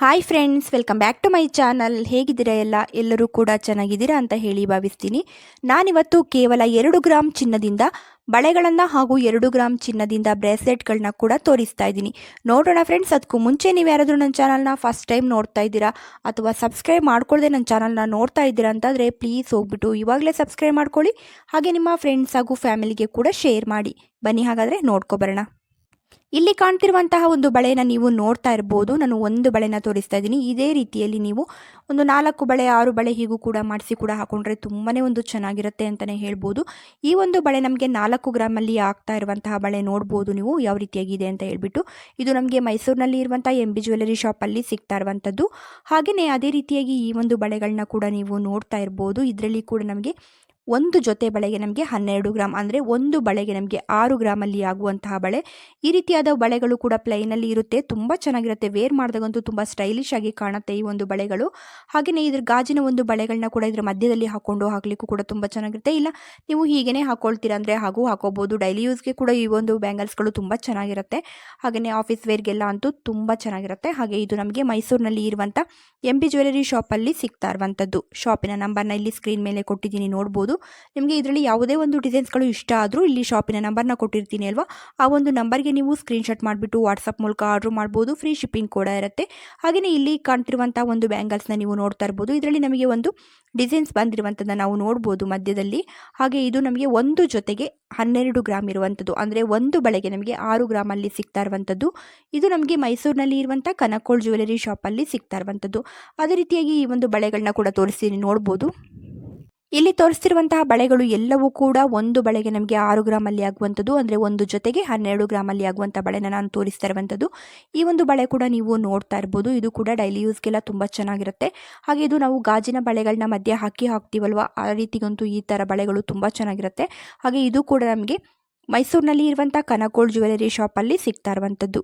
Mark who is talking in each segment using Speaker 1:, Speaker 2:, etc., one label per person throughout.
Speaker 1: Hi friends welcome back to my channel ಹೇಗಿದ್ದೀರಾ ಎಲ್ಲ? ಎಲ್ಲರೂ ಕೂಡ ಚೆನ್ನಾಗಿದ್ದೀರಾ ಅಂತ ಹೇಳಿ ಭಾವಿಸ್ತೀನಿ. ನಾನಿವತ್ತು ಕೇವಲ ಎರಡು ಗ್ರಾಮ್ ಚಿನ್ನದಿಂದ, ಬಳೆಗಳನ್ನು ಹಾಗೂ ಎರಡು ಗ್ರಾಮ್ ಚಿನ್ನದಿಂದ ಬ್ರೇಸ್ಲೆಟ್ಗಳನ್ನ ಕೂಡ ತೋರಿಸ್ತಾ ಇದ್ದೀನಿ. ನೋಡೋಣ ಫ್ರೆಂಡ್ಸ್ ಅದಕ್ಕೂ ಮುಂಚೆ ನೀವು ಯಾರಾದರೂ ನನ್ನ ಚಾನಲ್ನ ಫಸ್ಟ್ ಟೈಮ್ ನೋಡ್ತಾ ಇದ್ದೀರಾ, ಅಥವಾ ಸಬ್ಸ್ಕ್ರೈಬ್ ಮಾಡ್ಕೊಳ್ಳದೆ ನನ್ನ ಚಾನಲ್ನ ನೋಡ್ತಾ ಇದ್ದೀರಾ ಅಂತಂದರೆ ಪ್ಲೀಸ್ ಹೋಗ್ಬಿಟ್ಟು ಇವಾಗಲೇ ಸಬ್ಸ್ಕ್ರೈಬ್ ಮಾಡ್ಕೊಳ್ಳಿ. ಹಾಗೆ ನಿಮ್ಮ ಫ್ರೆಂಡ್ಸ್ ಹಾಗೂ ಫ್ಯಾಮಿಲಿಗೆ ಕೂಡ ಶೇರ್ ಮಾಡಿ. ಬನ್ನಿ ಹಾಗಾದರೆ ನೋಡ್ಕೊಬರೋಣ. ಇಲ್ಲಿ ಕಾಣ್ತಿರುವಂತಹ ಒಂದು ಬಳೆನ ನೀವು ನೋಡ್ತಾ ಇರ್ಬೋದು. ನಾನು ಒಂದು ಬಳೆನ ತೋರಿಸ್ತಾ ಇದ್ದೀನಿ. ಇದೇ ರೀತಿಯಲ್ಲಿ ನೀವು ಒಂದು ನಾಲ್ಕು ಬಳೆ, ಆರು ಬಳೆ ಹೀಗೂ ಕೂಡ ಮಾಡಿಸಿ ಕೂಡ ಹಾಕೊಂಡ್ರೆ ತುಂಬಾ ಒಂದು ಚೆನ್ನಾಗಿರುತ್ತೆ ಅಂತಲೇ ಹೇಳ್ಬೋದು. ಈ ಒಂದು ಬಳೆ ನಮಗೆ ನಾಲ್ಕು ಗ್ರಾಮಲ್ಲಿ ಆಗ್ತಾ ಇರುವಂತಹ ಬಳೆ ನೋಡ್ಬೋದು ನೀವು, ಯಾವ ರೀತಿಯಾಗಿದೆ ಅಂತ ಹೇಳ್ಬಿಟ್ಟು. ಇದು ನಮಗೆ ಮೈಸೂರಿನಲ್ಲಿ ಇರುವಂಥ ಎಂ ಬಿ ಜ್ಯುವೆಲರಿ ಶಾಪಲ್ಲಿ ಸಿಗ್ತಾ ಇರುವಂಥದ್ದು ಹಾಗೆಯೇ ಅದೇ ರೀತಿಯಾಗಿ ಈ ಒಂದು ಬಳೆಗಳನ್ನ ಕೂಡ ನೀವು ನೋಡ್ತಾ ಇರ್ಬೋದು. ಇದರಲ್ಲಿ ಕೂಡ ನಮಗೆ ಒಂದು ಜೊತೆ ಬಳೆಗೆ ನಮಗೆ ಹನ್ನೆರಡು ಗ್ರಾಮ್ ಅಂದರೆ ಒಂದು ಬಳೆಗೆ ನಮಗೆ ಆರು ಗ್ರಾಮಲ್ಲಿ ಆಗುವಂತಹ ಬಳೆ. ಈ ರೀತಿಯಾದ ಬಳೆಗಳು ಕೂಡ ಪ್ಲೈನಲ್ಲಿ ಇರುತ್ತೆ. ತುಂಬ ಚೆನ್ನಾಗಿರುತ್ತೆ. ವೇರ್ ಮಾಡಿದಾಗಂತೂ ತುಂಬ ಸ್ಟೈಲಿಶ್ ಆಗಿ ಕಾಣುತ್ತೆ ಈ ಒಂದು ಬಳೆಗಳು. ಹಾಗೆಯೇ ಇದ್ರ ಗಾಜಿನ ಒಂದು ಬಳೆಗಳನ್ನ ಕೂಡ ಇದರ ಮಧ್ಯದಲ್ಲಿ ಹಾಕೊಂಡು ಹಾಕಲಿಕ್ಕೂ ಕೂಡ ತುಂಬ ಚೆನ್ನಾಗಿರುತ್ತೆ. ಇಲ್ಲ, ನೀವು ಹೀಗೇ ಹಾಕೊಳ್ತೀರಾ ಅಂದರೆ ಹಾಗೂ ಹಾಕೋಬೋದು. ಡೈಲಿ ಯೂಸ್ಗೆ ಕೂಡ ಈ ಒಂದು ಬ್ಯಾಂಗಲ್ಸ್ಗಳು ತುಂಬ ಚೆನ್ನಾಗಿರುತ್ತೆ. ಹಾಗೆಯೇ ಆಫೀಸ್ ವೇರ್ಗೆಲ್ಲ ಅಂತೂ ತುಂಬ ಚೆನ್ನಾಗಿರುತ್ತೆ. ಹಾಗೆ ಇದು ನಮಗೆ ಮೈಸೂರಿನಲ್ಲಿ ಇರುವಂಥ ಎಂ ಬಿ ಜ್ಯುವೆಲರಿ ಶಾಪಲ್ಲಿ ಸಿಗ್ತಾ ಇರುವಂಥದ್ದು ಶಾಪಿನ ನಂಬರ್ನ ಇಲ್ಲಿ ಸ್ಕ್ರೀನ್ ಮೇಲೆ ಕೊಟ್ಟಿದ್ದೀನಿ, ನೋಡ್ಬೋದು. ನಿಮಗೆ ಇದರಲ್ಲಿ ಯಾವುದೇ ಒಂದು ಡಿಸೈನ್ಸ್ಗಳು ಇಷ್ಟ ಆದರೂ ಇಲ್ಲಿ ಶಾಪಿನ ನಂಬರ್ನ ಕೊಟ್ಟಿರ್ತೀನಿ ಅಲ್ವಾ? ಆ ಒಂದು ನಂಬರ್ಗೆ ನೀವು ಸ್ಕ್ರೀನ್ಶಾಟ್ ಮಾಡಿಬಿಟ್ಟು ವಾಟ್ಸಪ್ ಮೂಲಕ ಆರ್ಡ್ರ್ ಮಾಡ್ಬೋದು, ಫ್ರೀ ಶಿಪ್ಪಿಂಗ್ ಕೂಡ ಇರುತ್ತೆ. ಹಾಗೆಯೇ ಇಲ್ಲಿ ಕಾಣ್ತಿರುವಂಥ ಒಂದು ಬ್ಯಾಂಗಲ್ಸ್ನ ನೀವು ನೋಡ್ತಾ ಇರ್ಬೋದು. ಇದರಲ್ಲಿ ನಮಗೆ ಒಂದು ಡಿಸೈನ್ಸ್ ಬಂದಿರುವಂಥದ್ದನ್ನು ನಾವು ನೋಡ್ಬೋದು ಮಧ್ಯದಲ್ಲಿ. ಹಾಗೆ ಇದು ನಮಗೆ ಒಂದು ಜೊತೆಗೆ ಹನ್ನೆರಡು ಗ್ರಾಮ್ ಇರುವಂಥದ್ದು. ಅಂದರೆ ಒಂದು ಬಳೆಗೆ ನಮಗೆ ಆರು ಗ್ರಾಮಲ್ಲಿ ಸಿಗ್ತಾ ಇರುವಂಥದ್ದು. ಇದು ನಮಗೆ ಮೈಸೂರಿನಲ್ಲಿ ಇರುವಂಥ ಕನಕೋಳ್ ಜ್ಯುವೆಲರಿ ಶಾಪಲ್ಲಿ ಸಿಗ್ತಾ ಇರುವಂಥದ್ದು. ಅದೇ ರೀತಿಯಾಗಿ ಈ ಒಂದು ಬಳೆಗಳನ್ನ ಕೂಡ ತೋರಿಸಿ ನೋಡ್ಬೋದು. ಇಲ್ಲಿ ತೋರಿಸ್ತಿರುವಂತಹ ಬಳೆಗಳು ಎಲ್ಲವೂ ಕೂಡ ಒಂದು ಬಳೆಗೆ ನಮಗೆ ಆರು ಗ್ರಾಮಲ್ಲಿ ಆಗುವಂಥದ್ದು, ಅಂದರೆ ಒಂದು ಜೊತೆಗೆ ಹನ್ನೆರಡು ಗ್ರಾಮಲ್ಲಿ ಆಗುವಂಥ ಬಳೆನ ನಾನು ತೋರಿಸ್ತಾ ಇರುವಂಥದ್ದು. ಈ ಒಂದು ಬಳೆ ಕೂಡ ನೀವು ನೋಡ್ತಾ ಇರ್ಬೋದು. ಇದು ಕೂಡ ಡೈಲಿ ಯೂಸ್ಗೆಲ್ಲ ತುಂಬ ಚೆನ್ನಾಗಿರುತ್ತೆ. ಹಾಗೆ ಇದು ನಾವು ಗಾಜಿನ ಬಳೆಗಳನ್ನ ಮಧ್ಯೆ ಹಾಕಿ ಹಾಕ್ತೀವಲ್ವ? ಆ ರೀತಿಗಂತೂ ಈ ಥರ ಬಳೆಗಳು ತುಂಬ ಚೆನ್ನಾಗಿರುತ್ತೆ. ಹಾಗೆ ಇದು ಕೂಡ ನಮಗೆ ಮೈಸೂರಿನಲ್ಲಿ ಇರುವಂಥ ಕನಕೋಳ್ ಜ್ಯುವೆಲರಿ ಶಾಪಲ್ಲಿ ಸಿಗ್ತಾ ಇರುವಂಥದ್ದು.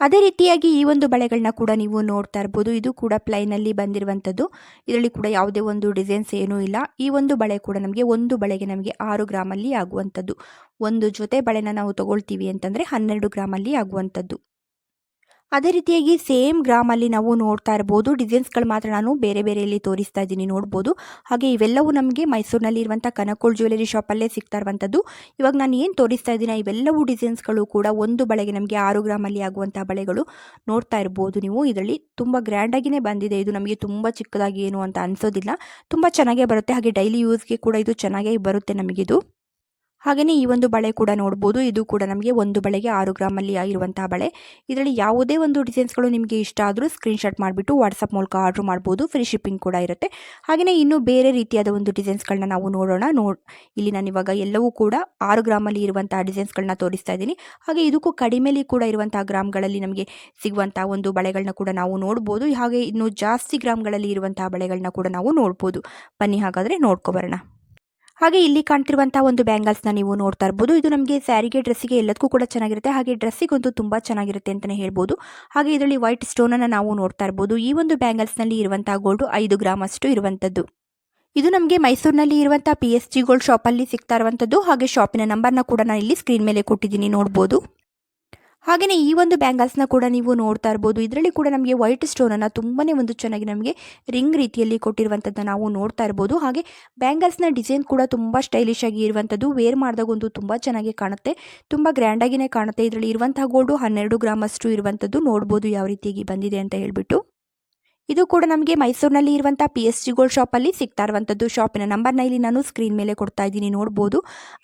Speaker 1: ಅದೇ ರೀತಿಯಾಗಿ ಈ ಒಂದು ಬಳೆಗಳನ್ನ ಕೂಡ ನೀವು ನೋಡ್ತಾ ಇರ್ಬೋದು. ಇದು ಕೂಡ ಪ್ಲೈನಲ್ಲಿ ಬಂದಿರುವಂಥದ್ದು. ಇದರಲ್ಲಿ ಕೂಡ ಯಾವುದೇ ಒಂದು ಡಿಸೈನ್ಸ್ ಏನೂ ಇಲ್ಲ. ಈ ಒಂದು ಬಳೆ ಕೂಡ ನಮಗೆ ಒಂದು ಬಳೆಗೆ ನಮಗೆ ಆರು ಗ್ರಾಮಲ್ಲಿ ಆಗುವಂಥದ್ದು. ಒಂದು ಜೊತೆ ಬಳೆನ ನಾವು ತಗೊಳ್ತೀವಿ ಅಂತಂದರೆ ಹನ್ನೆರಡು ಗ್ರಾಮಲ್ಲಿ ಆಗುವಂಥದ್ದು. ಅದೇ ರೀತಿಯಾಗಿ ಸೇಮ್ ಗ್ರಾಮಲ್ಲಿ ನಾವು ನೋಡ್ತಾ ಇರ್ಬೋದು. ಡಿಸೈನ್ಸ್ಗಳು ಮಾತ್ರ ನಾನು ಬೇರೆ ಬೇರೆಯಲ್ಲಿ ತೋರಿಸ್ತಾ ಇದ್ದೀನಿ ನೋಡ್ಬೋದು. ಹಾಗೆ ಇವೆಲ್ಲವೂ ನಮಗೆ ಮೈಸೂರಿನಲ್ಲಿ ಇರುವಂಥ ಕನಕೋಳ್ ಜ್ಯುವೆಲರಿ ಶಾಪಲ್ಲೇ ಸಿಗ್ತಾ ಇರುವಂಥದ್ದು. ಇವಾಗ ನಾನು ಏನು ತೋರಿಸ್ತಾ ಇದ್ದೀನಿ, ಇವೆಲ್ಲವೂ ಡಿಸೈನ್ಸ್ಗಳು ಕೂಡ ಒಂದು ಬಳೆಗೆ ನಮಗೆ ಆರು ಗ್ರಾಮಲ್ಲಿ ಆಗುವಂಥ ಬಳೆಗಳು ನೋಡ್ತಾ ಇರ್ಬೋದು ನೀವು. ಇದರಲ್ಲಿ ತುಂಬ ಗ್ರ್ಯಾಂಡಾಗಿಯೇ ಬಂದಿದೆ. ಇದು ನಮಗೆ ತುಂಬ ಚಿಕ್ಕದಾಗಿ ಏನು ಅಂತ ಅನಿಸೋದಿಲ್ಲ. ತುಂಬ ಚೆನ್ನಾಗೇ ಬರುತ್ತೆ. ಹಾಗೆ ಡೈಲಿ ಯೂಸ್ಗೆ ಕೂಡ ಇದು ಚೆನ್ನಾಗೇ ಬರುತ್ತೆ ನಮಗಿದು ಹಾಗೆಯೇ ಈ ಒಂದು ಬಳೆ ಕೂಡ ನೋಡ್ಬೋದು. ಇದು ಕೂಡ ನಮಗೆ ಒಂದು ಬಳೆಗೆ ಆರು ಗ್ರಾಮಲ್ಲಿ ಇರುವಂತಹ ಬಳೆ. ಇದರಲ್ಲಿ ಯಾವುದೇ ಒಂದು ಡಿಸೈನ್ಸ್ಗಳು ನಿಮಗೆ ಇಷ್ಟ ಆದರೂ ಸ್ಕ್ರೀನ್ಶಾಟ್ ಮಾಡಿಬಿಟ್ಟು ವಾಟ್ಸಪ್ ಮೂಲಕ ಆರ್ಡ್ರ್ ಮಾಡ್ಬೋದು. ಫ್ರೀ ಶಿಪ್ಪಿಂಗ್ ಕೂಡ ಇರುತ್ತೆ. ಹಾಗೆಯೇ ಇನ್ನೂ ಬೇರೆ ರೀತಿಯಾದ ಒಂದು ಡಿಸೈನ್ಸ್ಗಳನ್ನ ನಾವು ನೋಡೋಣ. ನೋಡ್, ಇಲ್ಲಿ ನಾನು ಇವಾಗ ಎಲ್ಲವೂ ಕೂಡ ಆರು ಗ್ರಾಮಲ್ಲಿ ಇರುವಂತಹ ಡಿಸೈನ್ಸ್ಗಳನ್ನ ತೋರಿಸ್ತಾ ಇದ್ದೀನಿ. ಹಾಗೆ ಇದಕ್ಕೂ ಕಡಿಮೆಲಿ ಕೂಡ ಇರುವಂತಹ ಗ್ರಾಮ್ಗಳಲ್ಲಿ ನಮಗೆ ಸಿಗುವಂತಹ ಒಂದು ಬಳೆಗಳನ್ನ ಕೂಡ ನಾವು ನೋಡ್ಬೋದು. ಹಾಗೆ ಇನ್ನು ಜಾಸ್ತಿ ಗ್ರಾಮ್ಗಳಲ್ಲಿ ಇರುವಂತಹ ಬಳೆಗಳನ್ನ ಕೂಡ ನಾವು ನೋಡ್ಬೋದು. ಬನ್ನಿ ಹಾಗಾದರೆ ನೋಡ್ಕೊಬರೋಣ ಹಾಗೆ ಇಲ್ಲಿ ಕಾಣ್ತಿರುವಂತಹ ಒಂದು ಬ್ಯಾಂಗಲ್ಸ್ನ ನೀವು ನೋಡ್ತಾ ಇರ್ಬೋದು. ಇದು ನಮಗೆ ಸ್ಯಾರಿಗೆ, ಡ್ರೆಸ್ಸಿಗೆ ಎಲ್ಲದಕ್ಕೂ ಕೂಡ ಚೆನ್ನಾಗಿರುತ್ತೆ. ಹಾಗೆ ಡ್ರೆಸ್ಸಿಗಂತೂ ತುಂಬಾ ಚೆನ್ನಾಗಿರುತ್ತೆ ಅಂತಲೇ ಹೇಳ್ಬೋದು. ಹಾಗೆ ಇದರಲ್ಲಿ ವೈಟ್ ಸ್ಟೋನನ್ನು ನಾವು ನೋಡ್ತಾ ಇರ್ಬೋದು. ಈ ಒಂದು ಬ್ಯಾಂಗಲ್ಸ್ನಲ್ಲಿ ಇರುವಂಥ ಗೋಲ್ಡ್ ಐದು ಗ್ರಾಮ್ ಅಷ್ಟು ಇರುವಂಥದ್ದು ಇದು ನಮಗೆ ಮೈಸೂರಿನಲ್ಲಿ ಇರುವಂಥ ಪಿ ಎಸ್ ಜಿ ಗೋಲ್ಡ್ ಶಾಪಲ್ಲಿ ಸಿಗ್ತಾ ಇರುವಂಥದ್ದು ಹಾಗೆ ಶಾಪಿನ ನಂಬರ್ನ ಕೂಡ ನಾನು ಇಲ್ಲಿ ಸ್ಕ್ರೀನ್ ಮೇಲೆ ಕೊಟ್ಟಿದ್ದೀನಿ, ನೋಡ್ಬೋದು. ಹಾಗೆಯೇ ಈ ಒಂದು ಬ್ಯಾಂಗಲ್ಸ್ನ ಕೂಡ ನೀವು ನೋಡ್ತಾ ಇರ್ಬೋದು. ಇದರಲ್ಲಿ ಕೂಡ ನಮಗೆ ವೈಟ್ ಸ್ಟೋನನ್ನು ತುಂಬಾ ಒಂದು ಚೆನ್ನಾಗಿ ನಮಗೆ ರಿಂಗ್ ರೀತಿಯಲ್ಲಿ ಕೊಟ್ಟಿರುವಂಥದ್ದನ್ನು ನಾವು ನೋಡ್ತಾ ಇರ್ಬೋದು. ಹಾಗೆ ಬ್ಯಾಂಗಲ್ಸ್ನ ಡಿಸೈನ್ ಕೂಡ ತುಂಬ ಸ್ಟೈಲಿಶ್ ಆಗಿ ಇರುವಂಥದ್ದು. ವೇರ್ ಒಂದು ತುಂಬ ಚೆನ್ನಾಗಿ ಕಾಣುತ್ತೆ. ತುಂಬ ಗ್ರ್ಯಾಂಡಾಗಿಯೇ ಕಾಣುತ್ತೆ. ಇದರಲ್ಲಿ ಇರುವಂತಹ ಗೋಲ್ಡು ಹನ್ನೆರಡು ಗ್ರಾಮ್ ಅಷ್ಟು ಇರುವಂಥದ್ದು ನೋಡ್ಬೋದು ಯಾವ ರೀತಿಯಾಗಿ ಬಂದಿದೆ ಅಂತ ಹೇಳ್ಬಿಟ್ಟು. ಇದು ಕೂಡ ನಮಗೆ ಮೈಸೂರಿನಲ್ಲಿ ಇರುವಂಥ ಪಿ ಎಸ್ ಜಿ ಗೋಲ್ಡ್ ಶಾಪಲ್ಲಿ ಸಿಗ್ತಾ ಇರುವಂಥದ್ದು ಶಾಪಿನ ನಂಬರ್ನ ಇಲ್ಲಿ ನಾನು ಸ್ಕ್ರೀನ್ ಮೇಲೆ ಕೊಡ್ತಾ ಇದ್ದೀನಿ, ನೋಡ್ಬೋದು.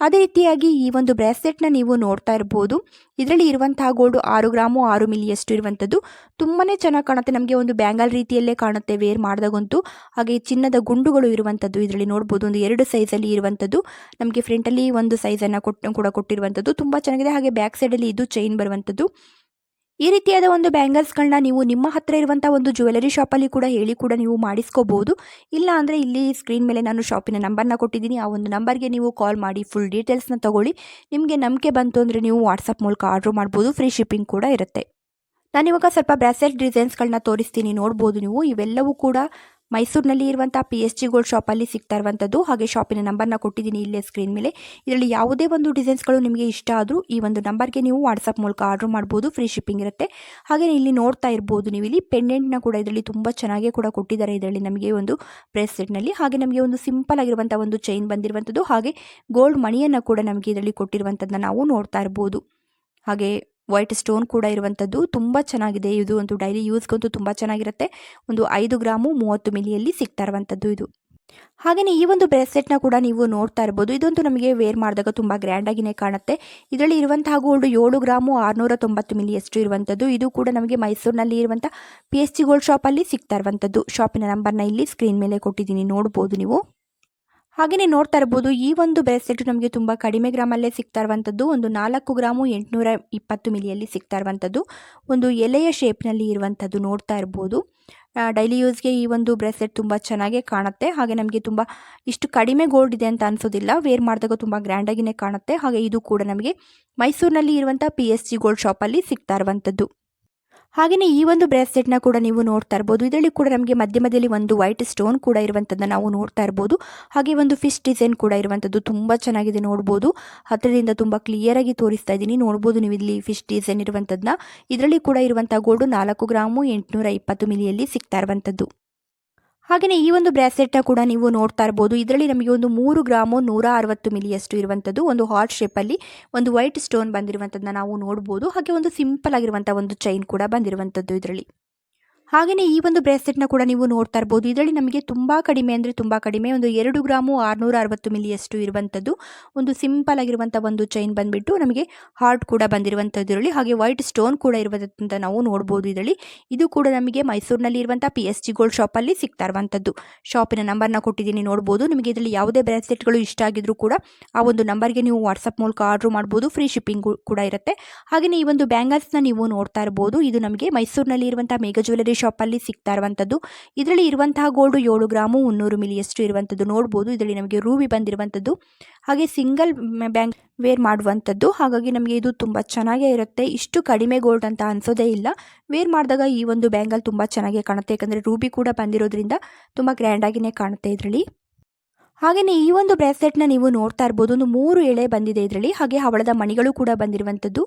Speaker 1: ಅದೇ ರೀತಿಯಾಗಿ ಈ ಒಂದು ಬ್ರೇಸ್ಲೆಟ್ನ ನೀವು ನೋಡ್ತಾ ಇರ್ಬೋದು. ಇದರಲ್ಲಿ ಇರುವಂತಹ ಗೋಲ್ಡ್ ಆರು ಗ್ರಾಮು ಆರು ಮಿಲಿಯಷ್ಟು ಇರುವಂಥದ್ದು ತುಂಬಾ ಚೆನ್ನಾಗಿ ಕಾಣುತ್ತೆ. ನಮಗೆ ಒಂದು ಬ್ಯಾಂಗಲ್ ರೀತಿಯಲ್ಲೇ ಕಾಣುತ್ತೆ ವೇರ್ ಮಾಡಿದಾಗಂತೂ ಹಾಗೆ ಚಿನ್ನದ ಗುಂಡುಗಳು ಇರುವಂಥದ್ದು ಇದರಲ್ಲಿ ನೋಡ್ಬೋದು. ಒಂದು ಎರಡು ಸೈಜಲ್ಲಿ ಇರುವಂಥದ್ದು ನಮಗೆ ಫ್ರಂಟಲ್ಲಿ ಒಂದು ಸೈಜನ್ನು ಕೊಟ್ಟು ಕೂಡ ಕೊಟ್ಟಿರುವಂಥದ್ದು ತುಂಬ ಚೆನ್ನಾಗಿದೆ. ಹಾಗೆ ಬ್ಯಾಕ್ ಸೈಡಲ್ಲಿ ಇದು ಚೈನ್ ಬರುವಂಥದ್ದು ಈ ರೀತಿಯಾದ ಒಂದು ಬ್ಯಾಂಗಲ್ಸ್ಗಳನ್ನ ನೀವು ನಿಮ್ಮ ಹತ್ತಿರ ಇರುವಂಥ ಒಂದು ಜ್ಯುವೆಲರಿ ಶಾಪಲ್ಲಿ ಕೂಡ ಹೇಳಿ ಕೂಡ ನೀವು ಮಾಡಿಸ್ಕೋಬೋದು. ಇಲ್ಲ ಅಂದರೆ ಇಲ್ಲಿ ಸ್ಕ್ರೀನ್ ಮೇಲೆ ನಾನು ಶಾಪಿನ ನಂಬರ್ನ ಕೊಟ್ಟಿದ್ದೀನಿ. ಆ ಒಂದು ನಂಬರ್ಗೆ ನೀವು ಕಾಲ್ ಮಾಡಿ ಫುಲ್ ಡೀಟೇಲ್ಸ್ನ ತೊಗೊಳ್ಳಿ. ನಿಮಗೆ ನಂಬಿಕೆ ಬಂತು ಅಂದರೆ ನೀವು ವಾಟ್ಸಪ್ ಮೂಲಕ ಆರ್ಡ್ರ್ ಮಾಡ್ಬೋದು. ಫ್ರೀ ಶಿಪ್ಪಿಂಗ್ ಕೂಡ ಇರುತ್ತೆ. ನಾನಿವಾಗ ಸ್ವಲ್ಪ ಬ್ರಾಸೆಟ್ ಡಿಸೈನ್ಸ್ಗಳನ್ನ ತೋರಿಸ್ತೀನಿ. ನೋಡ್ಬೋದು ನೀವು. ಇವೆಲ್ಲವೂ ಕೂಡ ಮೈಸೂರಿನಲ್ಲಿ ಇರುವಂಥ ಪಿ ಎಸ್ ಜಿ ಗೋಲ್ಡ್ ಶಾಪಲ್ಲಿ ಸಿಗ್ತಾ ಇರುವಂಥದ್ದು ಹಾಗೆ ಶಾಪಿನ ನಂಬರ್ನ ಕೊಟ್ಟಿದ್ದೀನಿ ಇಲ್ಲೇ ಸ್ಕ್ರೀನ್ ಮೇಲೆ. ಇದರಲ್ಲಿ ಯಾವುದೇ ಒಂದು ಡಿಸೈನ್ಸ್ಗಳು ನಿಮಗೆ ಇಷ್ಟ ಆದರೂ ಈ ಒಂದು ನಂಬರ್ಗೆ ನೀವು ವಾಟ್ಸಪ್ ಮೂಲಕ ಆರ್ಡರ್ ಮಾಡ್ಬೋದು. ಫ್ರೀ ಶಿಪ್ಪಿಂಗ್ ಇರುತ್ತೆ. ಹಾಗೆ ಇಲ್ಲಿ ನೋಡ್ತಾ ಇರ್ಬೋದು ನೀವು ಇಲ್ಲಿ. ಪೆಂಡೆಂಟ್ನ ಕೂಡ ಇದರಲ್ಲಿ ತುಂಬ ಚೆನ್ನಾಗಿ ಕೂಡ ಕೊಟ್ಟಿದ್ದಾರೆ ಇದರಲ್ಲಿ ನಮಗೆ ಒಂದು ಬ್ರೇಸ್ಲೆಟ್ನಲ್ಲಿ ಹಾಗೆ ನಮಗೆ ಒಂದು ಸಿಂಪಲ್ ಆಗಿರುವಂಥ ಒಂದು ಚೈನ್ ಬಂದಿರುವಂಥದ್ದು ಹಾಗೆ ಗೋಲ್ಡ್ ಮಣಿಯನ್ನು ಕೂಡ ನಮಗೆ ಇದರಲ್ಲಿ ಕೊಟ್ಟಿರುವಂಥದ್ದನ್ನ ನಾವು ನೋಡ್ತಾ ಇರ್ಬೋದು. ಹಾಗೆ ವೈಟ್ ಸ್ಟೋನ್ ಕೂಡ ಇರುವಂಥದ್ದು ತುಂಬ ಚೆನ್ನಾಗಿದೆ. ಇದು ಒಂದು ಡೈಲಿ ಯೂಸ್ಗಂತೂ ತುಂಬ ಚೆನ್ನಾಗಿರುತ್ತೆ. ಒಂದು ಐದು ಗ್ರಾಮು ಮೂವತ್ತು ಮಿಲಿಯಲ್ಲಿ ಸಿಗ್ತಾ ಇರುವಂಥದ್ದು ಇದು. ಹಾಗೆಯೇ ಈ ಒಂದು ಬ್ರೇಸ್ಲೆಟ್ನ ಕೂಡ ನೀವು ನೋಡ್ತಾ ಇರ್ಬೋದು. ಇದೊಂದು ನಮಗೆ ವೇರ್ ಮಾಡಿದಾಗ ತುಂಬ ಗ್ರ್ಯಾಂಡಾಗಿಯೇ ಕಾಣುತ್ತೆ. ಇದರಲ್ಲಿ ಇರುವಂತಹ ಗೋಲ್ಡ್ ಏಳು ಗ್ರಾಮು ಆರುನೂರ ತೊಂಬತ್ತು ಮಿಲಿಯಷ್ಟು ಇರುವಂಥದ್ದು. ಇದು ಕೂಡ ನಮಗೆ ಮೈಸೂರಿನಲ್ಲಿ ಇರುವಂಥ ಪಿ ಎಸ್ ಜಿ ಗೋಲ್ಡ್ ಶಾಪಲ್ಲಿ ಸಿಗ್ತಾ ಇರುವಂಥದ್ದು. ಶಾಪಿನ ನಂಬರ್ನ ಇಲ್ಲಿ ಸ್ಕ್ರೀನ್ ಮೇಲೆ ಕೊಟ್ಟಿದ್ದೀನಿ. ನೋಡ್ಬೋದು ನೀವು. ಹಾಗೆಯೇ ನೋಡ್ತಾ ಇರ್ಬೋದು, ಈ ಒಂದು ಬ್ರೇಸ್ಲೆಟ್ ನಮಗೆ ತುಂಬ ಕಡಿಮೆ ಗ್ರಾಮಲ್ಲೇ ಸಿಗ್ತಾ ಇರುವಂಥದ್ದು, ಒಂದು ನಾಲ್ಕು ಗ್ರಾಮು ಎಂಟುನೂರ ಇಪ್ಪತ್ತು ಮಿಲಿಯಲ್ಲಿ ಸಿಗ್ತಾ ಇರುವಂಥದ್ದು, ಒಂದು ಎಲೆಯ ಶೇಪ್ನಲ್ಲಿ ಇರುವಂಥದ್ದು ನೋಡ್ತಾ ಇರ್ಬೋದು. ಡೈಲಿ ಯೂಸ್ಗೆ ಈ ಒಂದು ಬ್ರೇಸ್ಲೆಟ್ ತುಂಬ ಚೆನ್ನಾಗೇ ಕಾಣುತ್ತೆ. ಹಾಗೆ ನಮಗೆ ತುಂಬ ಇಷ್ಟು ಕಡಿಮೆ ಗೋಲ್ಡ್ ಇದೆ ಅಂತ ಅನಿಸೋದಿಲ್ಲ. ವೇರ್ ಮಾಡಿದಾಗ ತುಂಬ ಗ್ರ್ಯಾಂಡಾಗಿಯೇ ಕಾಣುತ್ತೆ. ಹಾಗೆ ಇದು ಕೂಡ ನಮಗೆ ಮೈಸೂರಿನಲ್ಲಿ ಇರುವಂಥ ಪಿ ಎಸ್ ಜಿ ಗೋಲ್ಡ್ ಶಾಪಲ್ಲಿ ಸಿಗ್ತಾ ಇರುವಂಥದ್ದು. ಹಾಗೆಯೇ ಈ ಒಂದು ಬ್ರೇಸ್ಲೆಟ್ನ ಕೂಡ ನೀವು ನೋಡ್ತಾ ಇರ್ಬೋದು. ಇದರಲ್ಲಿ ಕೂಡ ನಮಗೆ ಮಧ್ಯ ಮಧ್ಯದಲ್ಲಿ ಒಂದು ವೈಟ್ ಸ್ಟೋನ್ ಕೂಡ ಇರುವಂಥದ್ದನ್ನು ನಾವು ನೋಡ್ತಾ ಇರ್ಬೋದು. ಹಾಗೆ ಒಂದು ಫಿಶ್ ಡಿಸೈನ್ ಕೂಡ ಇರುವಂಥದ್ದು ತುಂಬ ಚೆನ್ನಾಗಿದೆ ನೋಡ್ಬೋದು. ಹತ್ತಿರದಿಂದ ತುಂಬ ಕ್ಲಿಯರಾಗಿ ತೋರಿಸ್ತಾ ಇದ್ದೀನಿ. ನೋಡ್ಬೋದು ನೀವು ಇಲ್ಲಿ ಫಿಶ್ ಡಿಸೈನ್ ಇರುವಂಥದ್ದನ್ನ ಇದರಲ್ಲಿ ಕೂಡ ಇರುವಂಥ ಗೋಲ್ಡು ನಾಲ್ಕು ಗ್ರಾಮು ಎಂಟುನೂರ ಇಪ್ಪತ್ತು ಮಿಲಿಯಲ್ಲಿ ಸಿಗ್ತಾ ಇರುವಂಥದ್ದು ಹಾಗೆಯೇ ಈ ಒಂದು ಬ್ರಾಸ್ಲೆಟ್ನ ಕೂಡ ನೀವು ನೋಡ್ತಾ ಇರ್ಬೋದು. ಇದರಲ್ಲಿ ನಮಗೆ ಒಂದು ಮೂರು ಗ್ರಾಮು ನೂರ ಅರವತ್ತು ಮಿಲಿಯಷ್ಟು ಇರುವಂಥದ್ದು, ಒಂದು ಹಾರ್ಟ್ ಶೇಪಲ್ಲಿ ಒಂದು ವೈಟ್ ಸ್ಟೋನ್ ಬಂದಿರುವಂಥದ್ದನ್ನ ನಾವು ನೋಡ್ಬೋದು. ಹಾಗೆ ಒಂದು ಸಿಂಪಲ್ ಆಗಿರುವಂಥ ಒಂದು ಚೈನ್ ಕೂಡ ಬಂದಿರುವಂಥದ್ದು ಇದರಲ್ಲಿ. ಹಾಗೆಯೇ ಈ ಒಂದು ಬ್ರೇಸ್ಲೆಟ್ನ ಕೂಡ ನೀವು ನೋಡ್ತಾ ಇರ್ಬೋದು. ಇದರಲ್ಲಿ ನಮಗೆ ತುಂಬ ಕಡಿಮೆ ಅಂದರೆ ತುಂಬ ಕಡಿಮೆ ಒಂದು ಎರಡು ಗ್ರಾಮು ಆರುನೂರ ಅರವತ್ತು ಮಿಲಿಯಷ್ಟು ಇರುವಂಥದ್ದು. ಒಂದು ಸಿಂಪಲ್ ಆಗಿರುವಂಥ ಒಂದು ಚೈನ್ ಬಂದುಬಿಟ್ಟು ನಮಗೆ ಹಾರ್ಟ್ ಕೂಡ ಬಂದಿರುವಂಥದ್ದು ಇದರಲ್ಲಿ. ಹಾಗೆ ವೈಟ್ ಸ್ಟೋನ್ ಕೂಡ ಇರುವಂಥ ನಾವು ನೋಡ್ಬೋದು ಇದರಲ್ಲಿ. ಇದು ಕೂಡ ನಮಗೆ ಮೈಸೂರಿನಲ್ಲಿ ಇರುವಂಥ ಪಿ ಎಸ್ ಜಿ ಗೋಲ್ಡ್ ಶಾಪಲ್ಲಿ ಸಿಗ್ತಾ ಇರುವಂಥದ್ದು. ಶಾಪಿನ ನಂಬರ್ನ ಕೊಟ್ಟಿದ್ದೀನಿ ನೋಡ್ಬೋದು. ನಿಮಗೆ ಇದರಲ್ಲಿ ಯಾವುದೇ ಬ್ರೇಸ್ಲೆಟ್ಗಳು ಇಷ್ಟ ಆಗಿದ್ರೂ ಕೂಡ ಆ ಒಂದು ನಂಬರ್ಗೆ ನೀವು ವಾಟ್ಸಪ್ ಮೂಲಕ ಆರ್ಡ್ರ್ ಮಾಡ್ಬೋದು. ಫ್ರೀ ಶಿಪ್ಪಿಂಗ್ ಕೂಡ ಇರುತ್ತೆ. ಹಾಗೆಯೇ ಈ ಒಂದು ಬ್ಯಾಂಗಲ್ಸ್ನ ನೀವು ನೋಡ್ತಾ ಇರ್ಬೋದು. ಇದು ನಮಗೆ ಮೈಸೂರಿನಲ್ಲಿ ಇರುವಂಥ ಮೇಘ ಜ್ಯುವೆಲರಿ ಶಾಪಲ್ಲಿ ಸಿಗ್ತಾ ಇರುವಂಥದ್ದು ಇದರಲ್ಲಿ ಇರುವಂತಹ ಗೋಲ್ಡ್ ಏಳು ಗ್ರಾಮು ಮುನ್ನೂರು ಮಿಲಿಯಷ್ಟು ಇರುವಂಥದ್ದು ನೋಡ್ಬೋದು. ಇದರಲ್ಲಿ ನಮಗೆ ರೂಬಿ ಬಂದಿರುವಂಥದ್ದು. ಹಾಗೆ ಸಿಂಗಲ್ ಬ್ಯಾಂಕ್ ವೇರ್ ಮಾಡುವಂಥದ್ದು. ಹಾಗಾಗಿ ನಮಗೆ ಇದು ತುಂಬ ಚೆನ್ನಾಗೇ ಇರುತ್ತೆ. ಇಷ್ಟು ಕಡಿಮೆ ಗೋಲ್ಡ್ ಅಂತ ಅನಿಸೋದೇ ಇಲ್ಲ. ವೇರ್ ಮಾಡಿದಾಗ ಈ ಒಂದು ಬ್ಯಾಂಗಲ್ ತುಂಬ ಚೆನ್ನಾಗೇ ಕಾಣುತ್ತೆ. ಯಾಕಂದರೆ ರೂಬಿ ಕೂಡ ಬಂದಿರೋದ್ರಿಂದ ತುಂಬ ಗ್ರ್ಯಾಂಡಾಗಿಯೇ ಕಾಣುತ್ತೆ ಇದರಲ್ಲಿ. ಹಾಗೆಯೇ ಈ ಒಂದು ಬ್ರೇಸ್ಲೆಟ್ನ ನೀವು ನೋಡ್ತಾ ಇರ್ಬೋದು, ಒಂದು ಮೂರು ಎಳೆ ಬಂದಿದೆ ಇದರಲ್ಲಿ, ಹಾಗೆ ಹವಳದ ಮಣಿಗಳು ಕೂಡ ಬಂದಿರುವಂಥದ್ದು.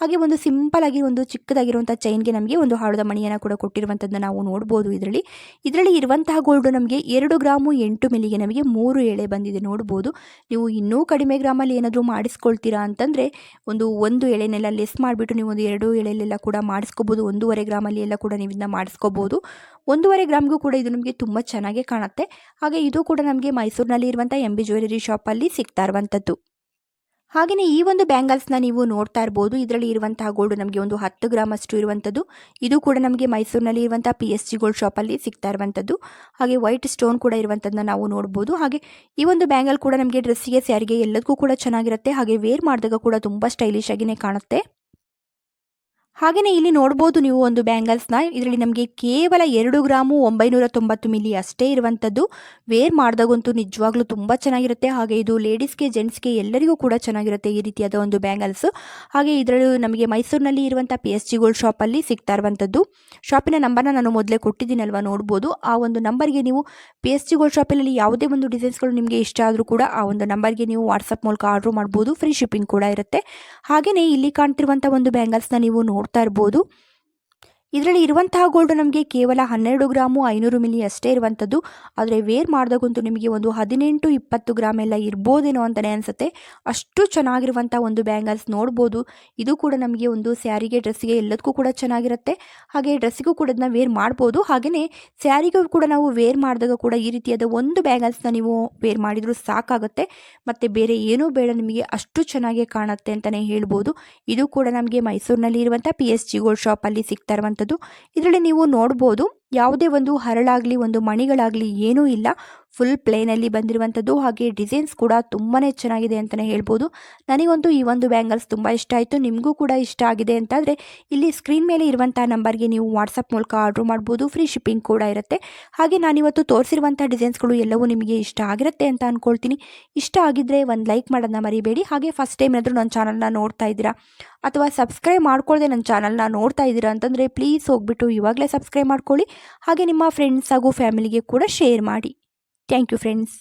Speaker 1: ಹಾಗೆ ಒಂದು ಸಿಂಪಲ್ ಆಗಿ ಒಂದು ಚಿಕ್ಕದಾಗಿರುವಂಥ ಚೈನ್ಗೆ ನಮಗೆ ಒಂದು ಹವಳದ ಮಣಿಯನ್ನು ಕೂಡ ಕೊಟ್ಟಿರುವಂಥದ್ದನ್ನ ನಾವು ನೋಡ್ಬೋದು ಇದರಲ್ಲಿ. ಇದರಲ್ಲಿ ಇರುವಂತಹ ಗೋಲ್ಡು ನಮಗೆ ಎರಡು ಗ್ರಾಮು ಎಂಟು ಮಿಲಿಗೆ ನಮಗೆ ಮೂರು ಎಳೆ ಬಂದಿದೆ ನೋಡ್ಬೋದು. ನೀವು ಇನ್ನೂ ಕಡಿಮೆ ಗ್ರಾಮಲ್ಲಿ ಏನಾದರೂ ಮಾಡಿಸ್ಕೊಳ್ತೀರಾ ಅಂತಂದರೆ, ಒಂದು ಒಂದು ಎಳೆನೆಲ್ಲ ಲೆಸ್ ಮಾಡಿಬಿಟ್ಟು ನೀವು ಒಂದು ಎರಡು ಎಳೆಲೆಲ್ಲ ಕೂಡ ಮಾಡಿಸ್ಕೋಬೋದು, ಒಂದೂವರೆ ಗ್ರಾಮಲ್ಲಿ ಎಲ್ಲ ಕೂಡ ನೀವು ಇದನ್ನ ಮಾಡಿಸ್ಕೋಬೋದು. ಒಂದೂವರೆ ಗ್ರಾಮ್ಗೂ ಕೂಡ ಇದು ನಮಗೆ ತುಂಬ ಚೆನ್ನಾಗಿ ಕಾಣುತ್ತೆ. ಹಾಗೆ ಇದು ಕೂಡ ನಮಗೆ ಮೈಸೂರಿನಲ್ಲಿ ಇರುವಂಥ ಎಂ ಬಿ ಜ್ಯುವೆಲರಿ ಶಾಪಲ್ಲಿ ಸಿಗ್ತಾ ಇರುವಂಥದ್ದು ಹಾಗೆಯೇ ಈ ಒಂದು ಬ್ಯಾಂಗಲ್ಸ್ನ ನೀವು ನೋಡ್ತಾ ಇರ್ಬೋದು. ಇದರಲ್ಲಿ ಇರುವಂತಹ ಗೋಲ್ಡ್ ನಮಗೆ ಒಂದು ಹತ್ತು ಗ್ರಾಮ್ ಅಷ್ಟು ಇರುವಂಥದ್ದು ಇದು ಕೂಡ ನಮಗೆ ಮೈಸೂರಿನಲ್ಲಿ ಇರುವಂಥ ಪಿ ಎಸ್ ಜಿ ಗೋಲ್ಡ್ ಶಾಪಲ್ಲಿ ಸಿಗ್ತಾ ಇರುವಂಥದ್ದು ಹಾಗೆ ವೈಟ್ ಸ್ಟೋನ್ ಕೂಡ ಇರುವಂಥದ್ದನ್ನ ನಾವು ನೋಡ್ಬೋದು. ಹಾಗೆ ಈ ಒಂದು ಬ್ಯಾಂಗಲ್ ಕೂಡ ನಮಗೆ ಡ್ರೆಸ್ಸಿಗೆ ಸ್ಯಾರಿಗೆ ಎಲ್ಲದಕ್ಕೂ ಕೂಡ ಚೆನ್ನಾಗಿರುತ್ತೆ. ಹಾಗೆ ವೇರ್ ಮಾಡಿದಾಗ ಕೂಡ ತುಂಬ ಸ್ಟೈಲಿಶ್ ಆಗಿನೇ ಕಾಣುತ್ತೆ. ಹಾಗೆಯೇ ಇಲ್ಲಿ ನೋಡ್ಬೋದು ನೀವು ಒಂದು ಬ್ಯಾಂಗಲ್ಸ್ನ. ಇದರಲ್ಲಿ ನಮಗೆ ಕೇವಲ ಎರಡು ಗ್ರಾಮು ಒಂಬೈನೂರ ತೊಂಬತ್ತು ಮಿಲಿ ಅಷ್ಟೇ ಇರುವಂಥದ್ದು. ವೇರ್ ಮಾಡಿದಾಗಂತೂ ನಿಜವಾಗ್ಲೂ ತುಂಬ ಚೆನ್ನಾಗಿರುತ್ತೆ. ಹಾಗೆ ಇದು ಲೇಡೀಸ್ಗೆ, ಜೆಂಟ್ಸ್ಗೆ ಎಲ್ಲರಿಗೂ ಕೂಡ ಚೆನ್ನಾಗಿರುತ್ತೆ ಈ ರೀತಿಯಾದ ಒಂದು ಬ್ಯಾಂಗಲ್ಸ್. ಹಾಗೆ ಇದರಲ್ಲಿ ನಮಗೆ ಮೈಸೂರಿನಲ್ಲಿ ಇರುವಂಥ ಪಿ ಎಸ್ ಜಿ ಗೋಲ್ಡ್ ಶಾಪಲ್ಲಿ ಸಿಗ್ತಾ ಇರುವಂಥದ್ದು. ಶಾಪಿನ ನಂಬರ್ನ ನಾನು ಮೊದಲೇ ಕೊಟ್ಟಿದ್ದೀನಲ್ವ ನೋಡ್ಬೋದು. ಆ ಒಂದು ನಂಬರ್ಗೆ ನೀವು ಪಿ ಎಸ್ ಜಿ ಗೋಲ್ಡ್ ಶಾಪಲ್ಲಿ ಯಾವುದೇ ಒಂದು ಡಿಸೈನ್ಸ್ಗಳು ನಿಮಗೆ ಇಷ್ಟ ಆದರೂ ಕೂಡ ಆ ಒಂದು ನಂಬರ್ಗೆ ನೀವು ವಾಟ್ಸಪ್ ಮೂಲಕ ಆರ್ಡ್ರ್ ಮಾಡ್ಬೋದು. ಫ್ರೀ ಶಿಪ್ಪಿಂಗ್ ಕೂಡ ಇರುತ್ತೆ. ಹಾಗೆಯೇ ಇಲ್ಲಿ ಕಾಣ್ತಿರುವಂಥ ಒಂದು ಬ್ಯಾಂಗಲ್ಸ್ನ ನೀವು ನೋಡ್ತಾ ಇರ್ಬೋದು. ಇದರಲ್ಲಿ ಇರುವಂತಹ ಗೋಲ್ಡ್ ನಮಗೆ ಕೇವಲ ಹನ್ನೆರಡು ಗ್ರಾಮು ಐನೂರು ಮಿಲಿ ಅಷ್ಟೇ ಇರುವಂಥದ್ದು. ಆದರೆ ವೇರ್ ಮಾಡಿದಾಗಂತೂ ನಿಮಗೆ ಒಂದು ಹದಿನೆಂಟು ಇಪ್ಪತ್ತು ಗ್ರಾಮ್ ಎಲ್ಲ ಇರ್ಬೋದೇನೋ ಅಂತಲೇ ಅನಿಸುತ್ತೆ. ಅಷ್ಟು ಚೆನ್ನಾಗಿರುವಂಥ ಒಂದು ಬ್ಯಾಂಗಲ್ಸ್ ನೋಡ್ಬೋದು. ಇದು ಕೂಡ ನಮಗೆ ಒಂದು ಸ್ಯಾರಿಗೆ, ಡ್ರೆಸ್ಸಿಗೆ ಎಲ್ಲದಕ್ಕೂ ಕೂಡ ಚೆನ್ನಾಗಿರುತ್ತೆ. ಹಾಗೆ ಡ್ರೆಸ್ಸಿಗೂ ಕೂಡ ಅದನ್ನ ವೇರ್ ಮಾಡ್ಬೋದು. ಹಾಗೆಯೇ ಸ್ಯಾರಿಗೂ ಕೂಡ ನಾವು ವೇರ್ ಮಾಡಿದಾಗ ಕೂಡ ಈ ರೀತಿಯಾದ ಒಂದು ಬ್ಯಾಂಗಲ್ಸ್ನ ನೀವು ವೇರ್ ಮಾಡಿದರೂ ಸಾಕಾಗುತ್ತೆ. ಮತ್ತು ಬೇರೆ ಏನೂ ಬೇಡ ನಿಮಗೆ, ಅಷ್ಟು ಚೆನ್ನಾಗೇ ಕಾಣುತ್ತೆ ಅಂತಲೇ ಹೇಳ್ಬೋದು. ಇದು ಕೂಡ ನಮಗೆ ಮೈಸೂರಿನಲ್ಲಿ ಇರುವಂಥ ಪಿ ಎಸ್ ಜಿ ಗೋಲ್ಡ್ ಶಾಪಲ್ಲಿ ಸಿಗ್ತಾ ಇರುವಂಥದ್ದು. ಇದರಲ್ಲಿ ನೀವು ನೋಡ್ಬೋದು. ಯಾವುದೇ ಒಂದು ಹರಳಾಗಲಿ, ಒಂದು ಮಣಿಗಳಾಗಲಿ ಏನೂ ಇಲ್ಲ. ಫುಲ್ ಪ್ಲೇನಲ್ಲಿ ಬಂದಿರುವಂಥದ್ದು. ಹಾಗೆ ಡಿಸೈನ್ಸ್ ಕೂಡ ತುಂಬಾ ಚೆನ್ನಾಗಿದೆ ಅಂತಲೇ ಹೇಳ್ಬೋದು. ನನಗಂತೂ ಈ ಒಂದು ಬ್ಯಾಂಗಲ್ಸ್ ತುಂಬ ಇಷ್ಟ ಆಯಿತು. ನಿಮಗೂ ಕೂಡ ಇಷ್ಟ ಆಗಿದೆ ಅಂತಾದರೆ, ಇಲ್ಲಿ ಸ್ಕ್ರೀನ್ ಮೇಲೆ ಇರುವಂಥ ನಂಬರ್ಗೆ ನೀವು ವಾಟ್ಸಪ್ ಮೂಲಕ ಆರ್ಡ್ರ್ ಮಾಡ್ಬೋದು. ಫ್ರೀ ಶಿಪ್ಪಿಂಗ್ ಕೂಡ ಇರುತ್ತೆ. ಹಾಗೆ ನಾನಿವತ್ತು ತೋರಿಸಿರುವಂಥ ಡಿಸೈನ್ಸ್ಗಳು ಎಲ್ಲವೂ ನಿಮಗೆ ಇಷ್ಟ ಆಗಿರುತ್ತೆ ಅಂತ ಅಂದ್ಕೊಳ್ತೀನಿ ಇಷ್ಟ ಆಗಿದ್ದರೆ ಒಂದು ಲೈಕ್ ಮಾಡೋದನ್ನ ಮರಿಬೇಡಿ. ಹಾಗೆ ಫಸ್ಟ್ ಟೈಮ್ ಏನಾದರೂ ನನ್ನ ಚಾನಲ್ನ ನೋಡ್ತಾ ಇದ್ದೀರಾ, ಅಥವಾ ಸಬ್ಸ್ಕ್ರೈಬ್ ಮಾಡ್ಕೊಳ್ಳದೆ ನನ್ನ ಚಾನಲ್ನ ನೋಡ್ತಾ ಇದ್ದೀರಾ ಅಂತಂದರೆ ಪ್ಲೀಸ್ ಹೋಗ್ಬಿಟ್ಟು ಇವಾಗಲೇ ಸಬ್ಸ್ಕ್ರೈಬ್ ಮಾಡ್ಕೊಳ್ಳಿ. ಹಾಗೆ ನಿಮ್ಮ ಫ್ರೆಂಡ್ಸ್ ಹಾಗೂ ಫ್ಯಾಮಿಲಿಗೆ ಕೂಡ ಶೇರ್ ಮಾಡಿ. Thank you friends